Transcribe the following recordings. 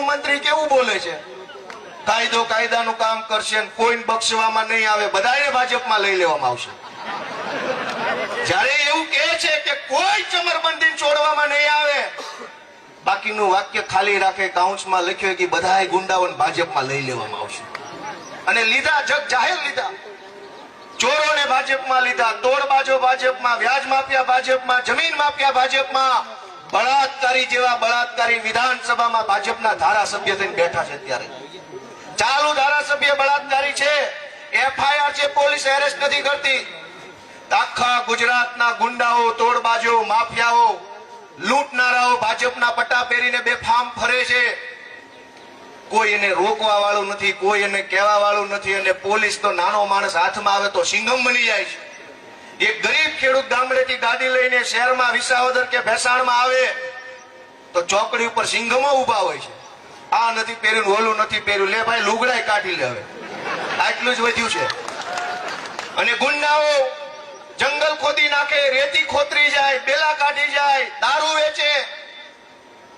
ગૃહમંત્રી કેવું બોલે છે? કાયદો કાયદાનું કામ કરશે કોઈને બક્ષવામાં નહીં આવે બધાને ભાજપમાં લઈ લેવામાં આવશે. જ્યારે એવું કહે છે કે કોઈ ચમરબંધી છોડવામાં નહીં આવે, બાકીનું વાક્ય ખાલી રાખે કાઉન્સમાં લખ્યું કે બધા ગુંડાઓને ભાજપમાં લઈ લેવામાં આવશે. અને લીધા, જગ જાહેર લીધા. ચોરોને ભાજપમાં લીધા, તોડબાજો ભાજપમાં વ્યાજ માફિયા ભાજપમાં, જમીન માફિયા ભાજપમાં. બળાત્કારી જેવા બળાત્કારી વિધાનસભામાં ભાજપના ધારાસભ્ય થઈને બેઠા છે અત્યારે. ચાલુ ધારાસભ્ય બળાત્કારી છે. એફઆઈઆર છે, પોલીસ એરેસ્ટ નથી કરતી. આખા ગુજરાતના ગુંડાઓ, તોડબાજો, માફિયાઓ, લૂંટનારાઓ ભાજપના પટ્ટા પહેરીને બે ફાર્મ ફરે છે. કોઈ એને રોકવા વાળું નથી, કોઈ એને કહેવા વાળું નથી અને પોલીસ તો નાનો માણસ હાથમાં આવે તો સિંઘમ બની જાય છે. એક ગરીબ ખેડૂત ગામડેથી ગાડી લઈને શહેરમાં વિસાવદર કે ભેસાણમાં આવે, તો ચોકડી ઉપર સિંઘમો ઊભા હોય છે. આ નથી પહેર્યું ઓલું નથી પહેર્યું. લે ભાઈ, લુગડાય કાઢી લે હવે. આટલું જ વધ્યું છે. અને ગુંડાઓ જંગલ ખોદી નાખે, રેતી ખોતરી જાય, બેલા કાઢી જાય, દારૂ વેચે.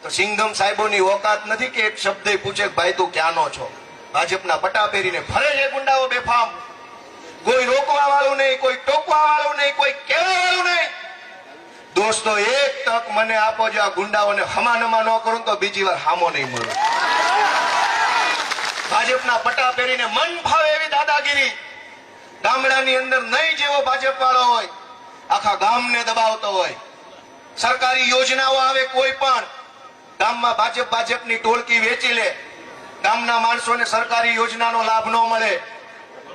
તો સિંઘમ સાહેબોની ઓકાત નથી કે એક શબ્દ પૂછે ભાઈ, તું ક્યાંનો છો? ભાજપના પટા પહેરીને ફરે છે ગુંડાઓ બેફામ. કોઈ રોકવા વાળું નહીં, કોઈ ટોકવા વાળું નહીં, કોઈ કહેવા વાળું નહીં. દોસ્તો, એક તક મને આપો, જો આ ગુંડાઓને હમાનમા ન કરું તો બીજી વાર હામો નહીં મળે. ભાજપના પટા પહેરીને મન ફાવે એવી દાદાગીરી. ગામડાની અંદર નહીં જેવો ભાજપ વાળો હોય, આખા ગામને દબાવતો હોય. સરકારી યોજનાઓ આવે કોઈ પણ. ગામમાં ભાજપ ભાજપની ટોળકી વેચી લે. ગામના માણસોને સરકારી યોજનાનો લાભ ન મળે.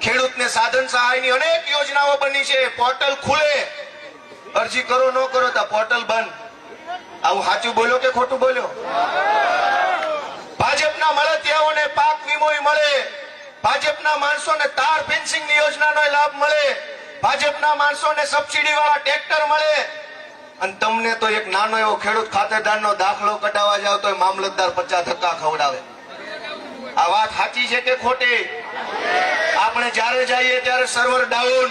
ખેડૂતને સાધન સહાયની અનેક યોજનાઓ બની છે. પોર્ટલ ખુલે. અરજી કરો, ન કરો તો પોર્ટલ બંધ. આવું સાચું બોલ્યો કે ખોટું બોલ્યો? ભાજપના મળતિયાઓને પાક વીમો મળે. ભાજપના માણસોને તાર ફેન્સિંગની યોજનાનો લાભ મળે. ભાજપના માણસોને સબસિડી વાળા ટ્રેક્ટર મળે. અને તમને તો એક નાનો એવો ખેડૂત ખાતેદારનો દાખલો કઢાવવા જાવ તો મામલતદાર પચાસ ધક્કા ખવડાવે. આ વાત સાચી છે કે ખોટી? આપણે જ્યારે જઈએ ત્યારે સર્વર ડાઉન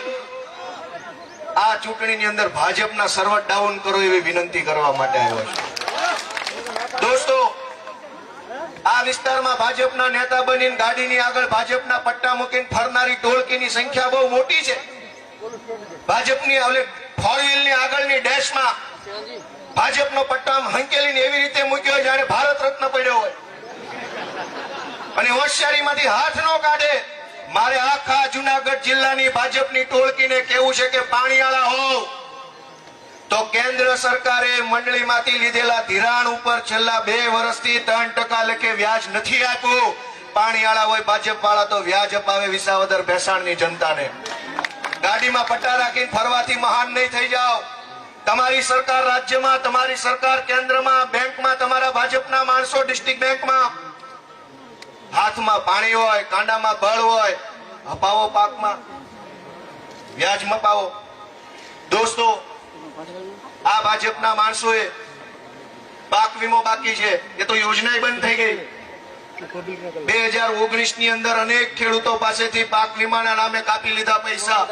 આ ચૂંટણીની અંદર ભાજપના સર્વર ડાઉન કરો એવી વિનંતી કરવા માટે આવ્યો છે. દોસ્તો, આ વિસ્તારમાં ભાજપના નેતા બનીને ગાડીની આગળ ભાજપના પટ્ટા મૂકીને ફરનારી ટોળકીની સંખ્યા બહુ મોટી છે. ભાજપની ફોર વ્હીલની આગળની ડેશમાં ભાજપનો પટ્ટા હંકેલીને એવી રીતે મૂક્યો જાણે ભારત રત્ન પડ્યો હોય. અને હોશિયારીમાંથી હાથ ન કાઢે. મારે આખા જુનાગઢ જિલ્લાની ભાજપની ટોળકીને કેવું છે કે પાણીયાળા હોવ તો કેન્દ્ર સરકારે મંડળીમાંથી લીધેલા ધિરાણ ઉપર છેલ્લા બે વર્ષથી ત્રણ ટકા લેખે વ્યાજ નથી આપ્યું. પાણીયાળા હોય ભાજપ વાળા તો વ્યાજ અપાવે વિસાવદર ભેસાણની જનતાને. ગાડીમાં પટ્ટા રાખીને ફરવાથી મહાન નહીં થઈ જાઓ. તમારી સરકાર રાજ્યમાં, તમારી સરકાર કેન્દ્રમાં, બેંકમાં, તમારા ભાજપના માણસો ડિસ્ટ્રિક્ટ બેંકમાં. હાથમાં પાણી હોય, કાંડામાં બળ હોય, અપાવો પાકમાં. વ્યાજ મપાવો. દોસ્તો, આ ભાજપના માણસોએ પાક વીમો બાકી છે. એ તો યોજના બંધ થઈ ગઈ. બે હજાર ઓગણીસની અંદર અનેક ખેડૂતો પાસેથી પાક વીમાના નામે કાપી લીધા પૈસા.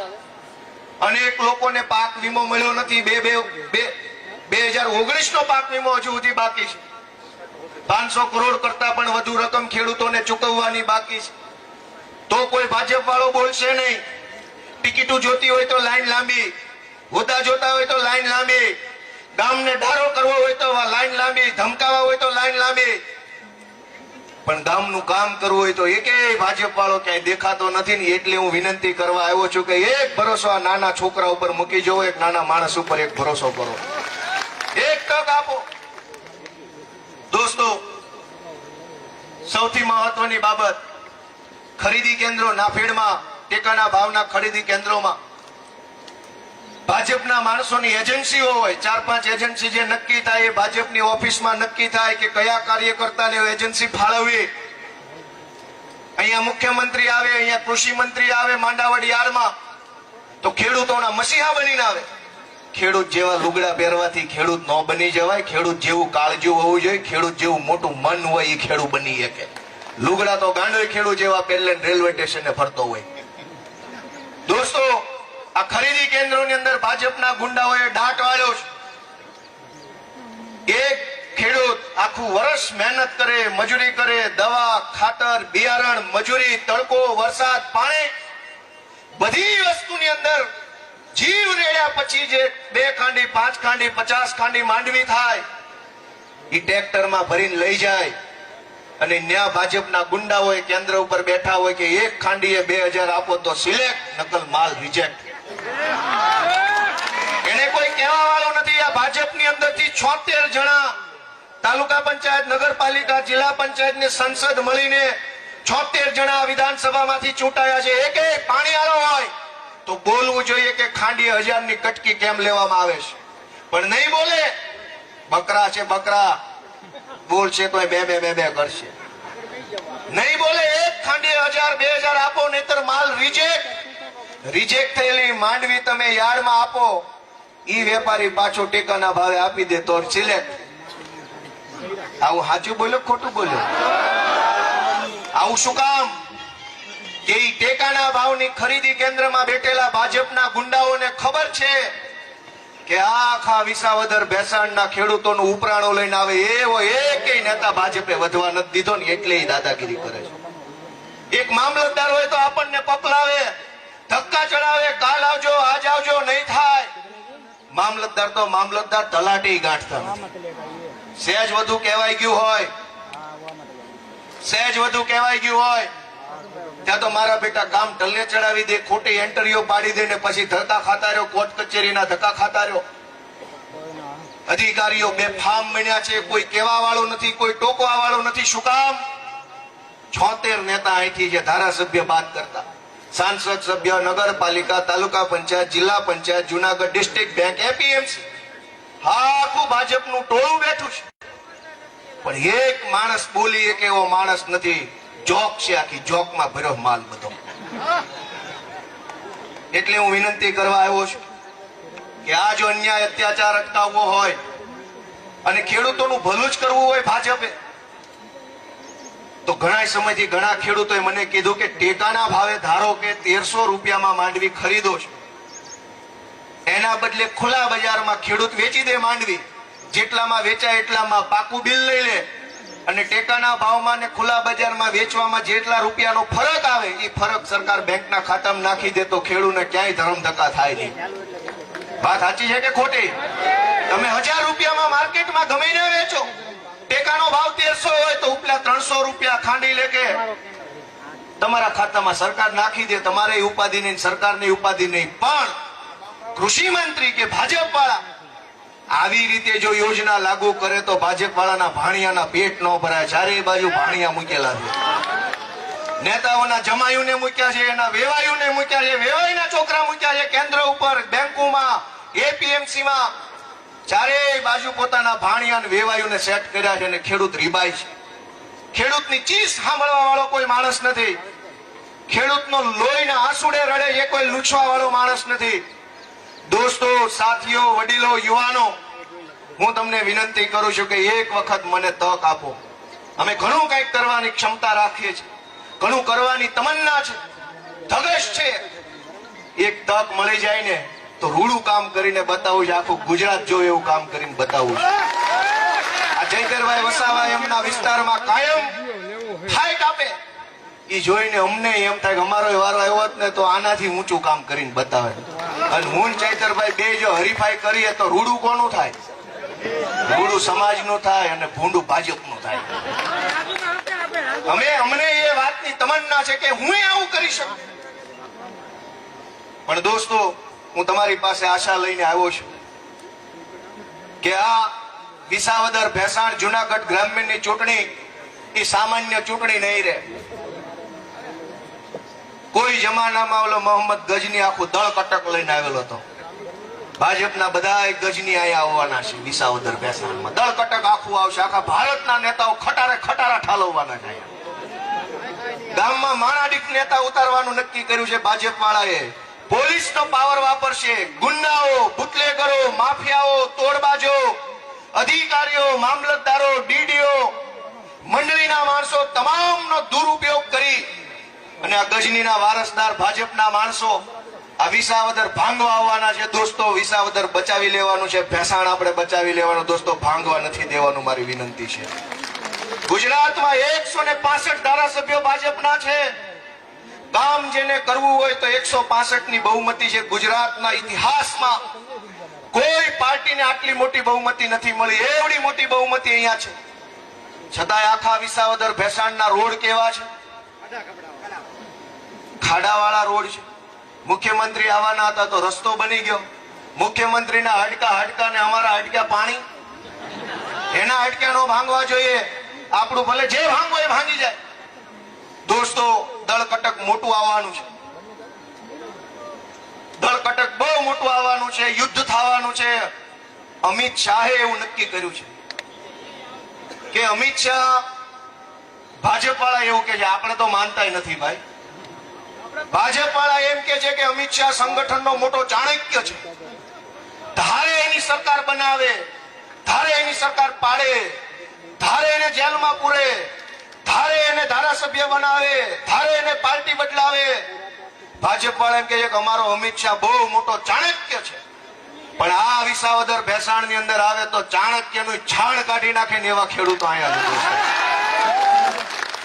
અનેક લોકોને પાક વીમો મળ્યો નથી. બે બે બે હજાર ઓગણીસ નો પાક વીમો હજુ સુધી બાકી છે. પાંચસો કરોડ કરતા પણ વધુ રકમ ખેડૂતોને ચૂકવવાની બાકી છે. તો કોઈ ભાજપ વાળો બોલશે નહીં. ટિકિટો જોતી હોય તો લાઈન લાંબી. હોદ્દા જોતા હોય તો લાઈન લાંબી. ગામને ધારો કરવો હોય તો લાઈન લાંબી. ધમકાવા હોય તો લાઈન લાંબી. પણ ગામનું કામ કરવું હોય તો એકેય ભાજપ વાળો ક્યાંય દેખાતો નથી ને એટલે હું વિનંતી કરવા આવ્યો છું કે એક ભરોસો નાના છોકરા ઉપર મૂકી જવો, એક નાના માણસ ઉપર એક ભરોસો કરો. એક તક આપો. દોસ્તો, સૌથી મહત્વની બાબત ખરીદી કેન્દ્રો નાફેડમાં, ટેકાના ભાવના ખરીદી કેન્દ્રોમાં. ભાજપના માણસોની એજન્સીઓ હોય, ચાર પાંચ એજન્સી જે નક્કી થાય, એ ભાજપની ઓફિસમાં નક્કી થાય કે કયા કાર્યકર્તાને એજન્સી ફાળવવી. અહીંયા મુખ્યમંત્રી આવે, અહીંયા કૃષિ મંત્રી આવે માંડાવાડી આરમાં, તો ખેડૂતોના મસીહા બનીને આવે. ખેડૂત જેવા લુગડા પહેરવાથી ખેડૂત ન બની જવાય, ખેડૂત જેવું કાળજું હોવું જોઈએ, ખેડૂત જેવું મોટું મન હોય એ ખેડૂત બની શકે. લુગડા તો ગાંડોય ખેડૂત જેવા પહેરલે રેલવે સ્ટેશને ફરતો હોય. દોસ્તો, આ ખરીદી કેન્દ્રોની અંદર ભાજપના ગુંડાઓએ ડાટ વાળ્યો છે. એક ખેડૂત આખું વર્ષ મહેનત કરે, મજૂરી કરે, દવા, ખાતર, બિયારણ, મજૂરી, તડકો, વરસાદ, પાણી, બધી વસ્તુની અંદર જીવ રેડ્યા પછી જે બે ખાંડી, પાંચ ખાંડી, પચાસ ખાંડી માંડવી થાય એ ટ્રેક્ટરમાં ભરીને લઈ જાય. અને ન્યા ભાજપના ગુંડાઓ કેન્દ્ર ઉપર બેઠા હોય કે એક ખાંડીએ બે હજાર આપો તો સિલેક્ટ નકલ માલ રિજેક્ટ એને કોઈ કહેવા વાળો નથી. આ ભાજપની અંદરથી છોતેર જણા તાલુકા પંચાયત, નગરપાલિકા, જિલ્લા પંચાયતની સંસદ મળીને છોતેર જણા વિધાનસભામાંથી ચૂંટાયા છે. એક એક પાણીવાળો હોય. તો બોલવું જોઈએ કે ખાંડી હજારની કટકી કેમ લેવામાં આવે છે? પણ નહીં બોલે, બકરા છે બકરા બોલશે તો બે બે બે બે કરશે. નહીં બોલે એક ખાંડી હજાર, બે હજાર આપો, નહીતર માલ રિજેક્ટ રિજેક્ટ થયેલી માંડવી તમે યાર્ડમાં આપો, ઈ વેપારી પાછો ટેકાના ભાવે આપી દે તો સિલેક્ટ આવું સાચું બોલ્યો ખોટું બોલ્યો? આવું શું કામ? કે ઈ ટેકાના ભાવની ખરીદી કેન્દ્રમાં બેઠેલા ભાજપના ગુંડાઓને ખબર છે કે આખા વિસાવદર ભેસાણના ખેડૂતોનું ઉપરાણો લઈને આવે એવો એકેય નેતા ભાજપે વધવા નથી દીધો ને એટલે દાદાગીરી કરે છે. એક મામલતદાર હોય તો આપણને પકલાવે ધક્કા ચડાવે, કાલ આવજો, આજ આવજો, નહીં થાય. મામલતદાર તો મામલતદાર તલાટી ગાંઠતા. સહેજ વધુ કહેવાય ગયું હોય. સહેજ વધુ કહેવાય ગયું હોય. ત્યાં તો મારા બેટા કામ ઢલને ચડાવી દે, ખોટી એન્ટરીઓ પાડી દે ને પછી ધરતા ખાતા રહ્યો, કોર્ટ કચેરીના ધક્કા ખાતા રહ્યો. અધિકારીઓ બે ફાર્મ બન્યા છે, કોઈ કેવા વાળો નથી, કોઈ ટોકવા વાળો નથી. શું કામ? છોતેર નેતા અહીંથી જે ધારાસભ્ય બાદ કરતા. સાંસદ સભ્ય, નગરપાલિકા, તાલુકા પંચાયત, જિલ્લા panchayat, Junagadh district bank, APMC. આખું ભાજપનું ટોળું બેઠું છે. પણ એક માણસ બોલી એક એવો માણસ નથી. જોક છે આખી જોકમાં ભર્યો માલ બધો. એટલે હું વિનંતી કરવા આવ્યો છું કે આ જો અન્યાય અત્યાચાર અટકાવવો હોય અને ખેડૂતોનું ભલું જ કરવું હોય ભાજપે, તો ઘણા સમયથી ઘણા ખેડૂતોએ મને કીધું કે ટેકાના ભાવે ધારો કે તેરસો રૂપિયામાં માંડવી ખરીદો છો. એના બદલે ખુલ્લા બજારમાં ખેડૂત વેચી દે માંડવી. જેટલામાં વેચાય એટલામાં પાકું બિલ લઈ લે. અને ટેકાના ભાવમાં ને ખુલ્લા બજારમાં વેચવામાં જેટલા રૂપિયાનો ફરક આવે એ ફરક સરકાર બેંકના ખાતામાં નાખી દે તો ખેડૂતને ક્યાંય ધરમ ધક્કા થાય નહીં. વાત સાચી છે કે ખોટી? તમે હજાર રૂપિયામાં માર્કેટમાં ગમે ને વેચો. ટેકાનો ભાવ તેરસો હોય તો ઉપલા ત્રણસો રૂપિયા ખાંડી લે કે. તમારા ખાતામાં સરકાર નાખી દે, તમારે ઉપાધિ નહીં સરકારની ઉપાધિ નહીં. પણ કૃષિ મંત્રી કે ભાજપ વાળા આવી રીતે જો યોજના લાગુ કરે તો ભાજપ વાળાના ભાણિયાના પેટ ન ભરાય. ચારે બાજુ ભાણિયા મૂકેલા છે. નેતાઓના જમાયુને મૂક્યા છે, એના વેવાયુને મૂક્યા છે, વેવાઈના છોકરા મૂક્યા છે કેન્દ્ર ઉપર, બેંકોમાં એપીએમસી માં ચારેય બાજુ પોતાના ભાણિયા વેવાયુને સેટ કર્યા છે અને ખેડૂત રીબાય છે. ખેડૂતની ચીસ સાંભળવા વાળો કોઈ માણસ નથી. ખેડૂતનો લોહીના આંસુડે રડે એ કોઈ લૂછવા વાળો માણસ નથી. દોસ્તો, સાથીઓ, વડીલો, યુવાનો, હું તમને વિનંતી કરું છું કે એક વખત મને તક આપો. અમે ઘણું કંઈક કરવાની ક્ષમતા રાખીએ છીએ. ઘણું કરવાની તમન્ના છે. ધગશ છે. એક તક મળી જાય ને તો રૂડું કામ કરીને બતાવું છે. આખું ગુજરાત જો એવું કામ કરીને બતાવું છે. આ જયકરભાઈ વસાવા એમના વિસ્તારમાં કાયમ ફાઇટ આપે. એ જોઈને અમને એમ થાય કે અમારો વારો આવ્યો ને તો આનાથી ઊંચું કામ કરીને બતાવે. અને હું ચૈતરભાઈ બે જો હરીફાઈ કરીએ તો રૂડું કોનું થાય? રૂડું સમાજનું થાય અને ભૂંડું ભાજપનું થાય. અમે અમને એ વાતની તમન્ના છે કે હું આવું કરી શકું. પણ દોસ્તો, હું તમારી પાસે આશા લઈને આવ્યો છું કે આ વિસાવદર ભેસાણ જુનાગઢ ગ્રામ્યની ચૂંટણી એ સામાન્ય ચૂંટણી નહીં રહે. કોઈ જમાનામાં ઓલો મોહમ્મદ ગજની આખું દળ કટક લઈને આવેલો હતો. ભાજપના બધા ગજની અહીંયા આવવાના છે, વિસાવદર ભેસાણમાં દળ કટક આખું આવશે, આખા ભારતના નેતાઓ ખટારે ખટારા ઠાલવવાના છે ગામમાં માણાડીક નેતા ઉતારવાનું નક્કી કર્યું છે ભાજપ વાળાએ પોલીસનો પાવર વાપરશે, ગુંડાઓ, બુટલેગરો, માફિયાઓ, તોડબાજો, અધિકારીઓ, મામલતદારો, ડીડીઓ, મંડળીના માણસો તમામનો દુરુપયોગ કરી અને આ ગજનીના વારસદાર ભાજપના માણસો આ વિસાવદર ભાંગવા આવવાના છે. દોસ્તો, વિસાવદર બચાવી લેવાનું છે. ભેસાણ આપણે બચાવી લેવાનું. દોસ્તો, ભાંગવા નથી દેવાનું મારી વિનંતી છે. ગુજરાતમાં એકસો ને પાસઠ ધારાસભ્યો ભાજપના છે. કામ જેને કરવું હોય તો એકસો પાસઠની બહુમતી છે. ગુજરાતના ઇતિહાસમાં કોઈ પાર્ટીને આટલી મોટી બહુમતી નથી મળી. એવડી મોટી બહુમતી અહીંયા છે. છતાંય આખા વિસાવદર ભેસાણના રોડ કેવા છે? ખાડાવાળા રોડ છે. મુખ્યમંત્રી આવવાના હતા તો રસ્તો બની ગયો. મુખ્યમંત્રીના હાડકા હાડકા ને અમારા હડકા પાણી. એના હડકા નો ભાંગવા જોઈએ. આપણું ભલે જે ભાંગવો એ ભાંગી જાય. દોસ્તો દળ કટક મોટું આવવાનું છે. દળ કટક બહુ મોટું આવવાનું છે, યુદ્ધ થવાનું છે. અમિત શાહે એવું નક્કી કર્યું છે. કે અમિત શાહ ભાજપ વાળા એવું કે છે, આપણે તો માનતા નથી ભાઈ. ભાજપ વાળા એમ કે છે કે અમિત શાહ સંગઠનનો મોટો ચાણક્ય છે. ધારે એની સરકાર બનાવે, ધારે એની સરકાર પાડે, ધારે એને જેલમાં પૂરે, ધારે એને ધારાસભ્ય બનાવે, ધારે એને પાર્ટી બદલાવે. ભાજપ વાળા એમ કે છે કે અમારો અમિત શાહ બહુ મોટો ચાણક્ય છે. પણ આ વિસાવદર ભેસાણની અંદર આવે તો ચાણક્યનું છાણ કાઢી નાખે ને એવા ખેડૂતો અહીંયા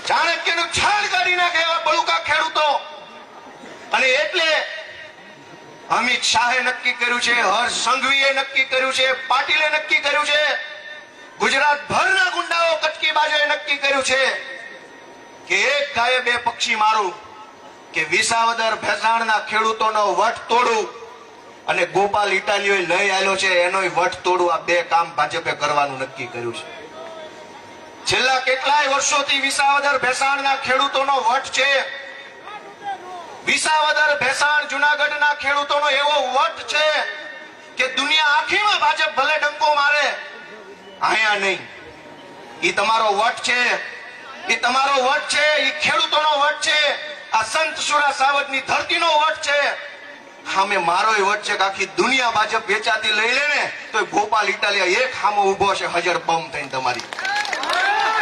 ચાણક્યનું છાણ કાઢી નાખે એવા બળુકા ખેડૂતો. અને એટલે અમિત શાહે નક્કી કર્યું છે, હર્ષ સંઘવીએ નક્કી કર્યું છે, પાટીલે નક્કી કર્યું છે ગુજરાત ભરના ગુંડાઓ કટકી બાજુએ નક્કી કર્યું છે કે એક ગાયે બે પક્ષી મારું, કે વિસાવદર ભેસાણના ખેડૂતોનો વટ તોડું અને ગોપાલ ઇટાલીઓ લઈ આવેલો છે એનો વટ તોડું, આ બે કામ ભાજપે કરવાનું નક્કી કર્યું છે. છેલ્લા કેટલાય વર્ષોથી વિસાવદર ભેસાણના ખેડૂતોનો વટ છે વિસાવદર ભેસાણ જુનાગઢના ખેડૂતોનો એવો વટ છે કે દુનિયા આખીમાં ભાજપ ભલે ડંકો મારે અહીંયા નહીં. એ તમારો વટ છે. એ તમારો વટ છે. ઈ ખેડૂતોનો વટ છે. આ સંત સુરા સાવજની ધરતીનો વટ છે. હામે મારો વટ છે કે આખી દુનિયા ભાજપ વેચાતી લઈ લે ને તો ગોપાલ ઇટાલિયા એક સામો ઊભો છે હજર બમ થઈને તમારી.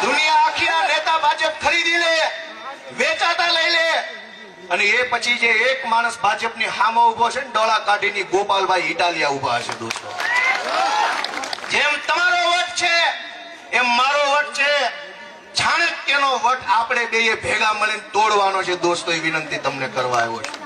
દુનિયા આખી આ નેતા ભાજપ ખરીદી લે, વેચાતા લઈ લે અને એ પછી જે એક માણસ ભાજપની હામો ઊભો છે ને, ડોળા કાઢીની ગોપાલભાઈ ઇટાલિયા ઊભા છે દોસ્તો. જેમ તમારો વટ છે, એમ મારો વટ છે. ચાણક્યનો વટ આપણે બે ભેગા મળીને તોડવાનો છે દોસ્તો, એ વિનંતી તમને કરવા આવ્યો છે.